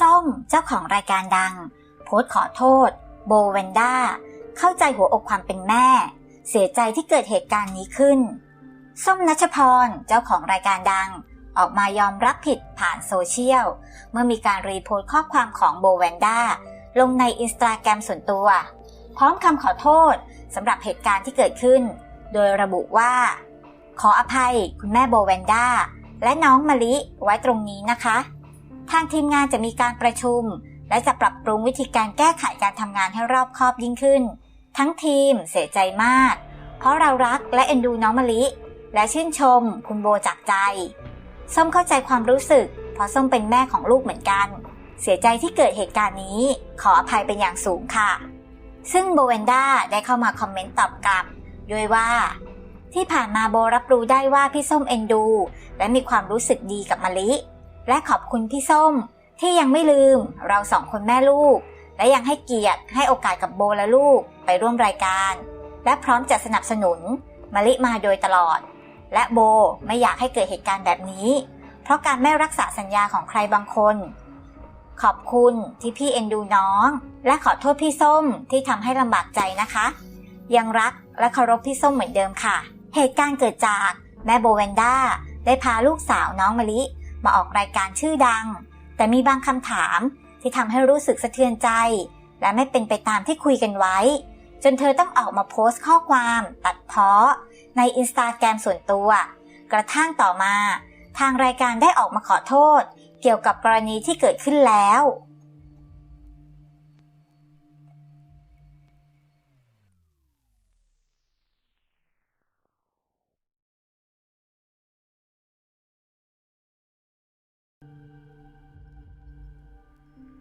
ส้มเจ้าของรายการดัง โพสขอโทษ โบเวนด้า เข้าใจหัวอกความเป็นแม่ เสียใจที่เกิดเหตุการณ์นี้ขึ้น ส้มนัชพรเจ้าของรายการดัง ออกมายอมรับผิดผ่านโซเชียล เมื่อมีการรีโพสต์ข้อความของโบแวนด้าลงในอินสตาแกรมส่วนตัว พร้อมคำขอโทษสำหรับเหตุการณ์ที่เกิดขึ้น โดยระบุว่า ขออภัยคุณแม่โบแวนด้าและน้องมะลิไว้ตรงนี้นะคะ ทางทีมงานจะมีการประชุม และจะปรับปรุงวิธีการแก้ไขการทำงานให้รอบคอบยิ่งขึ้น ทั้งทีมเสียใจมาก เพราะเรารักและเอ็นดูน้องมะลิ และชื่นชม คุณโบจากใจ ส้มเข้าใจความรู้สึก เพราะส้มเป็นแม่ของลูกเหมือนกัน เสียใจที่เกิดเหตุการณ์นี้ ขออภัยเป็นอย่างสูงค่ะ ซึ่งโบเวนด้าได้เข้ามาคอมเมนต์ตอบกลับด้วยว่าที่ผ่านมาโบรับรู้ได้ว่าพี่ส้มเอ็นดู และมีความรู้สึกดีกับมะลิ และขอบคุณพี่ส้มที่ยังไม่ลืมเราสองคนแม่ลูก และยังให้เกียรติให้โอกาสกับโบและลูกไปร่วมรายการ และพร้อมจะสนับสนุนมะลิมาโดยตลอด และโบไม่อยากให้เกิดเหตุการณ์แบบนี้ เพราะการไม่รักษาสัญญาของใครบางคน ขอบคุณที่พี่เอ็นดูน้อง และขอโทษพี่ส้มที่ทำให้ลำบากใจนะคะ ยังรักและเคารพพี่ส้มเหมือนเดิมค่ะ เหตุการณ์เกิดจากแม่โบเวนด้าได้พาลูกสาวน้องมะลิ มาออกรายการชื่อดัง แต่มีบางคำถามที่ทำให้รู้สึกสะเทือนใจ และไม่เป็นไปตามที่คุยกันไว้ จนเธอต้องออกมาโพสต์ข้อความตัดเพ้อในอินสตาแกรมส่วนตัว กระทั่งต่อมา ทางรายการได้ออกมาขอโทษ เกี่ยวกับกรณีที่เกิดขึ้นแล้ว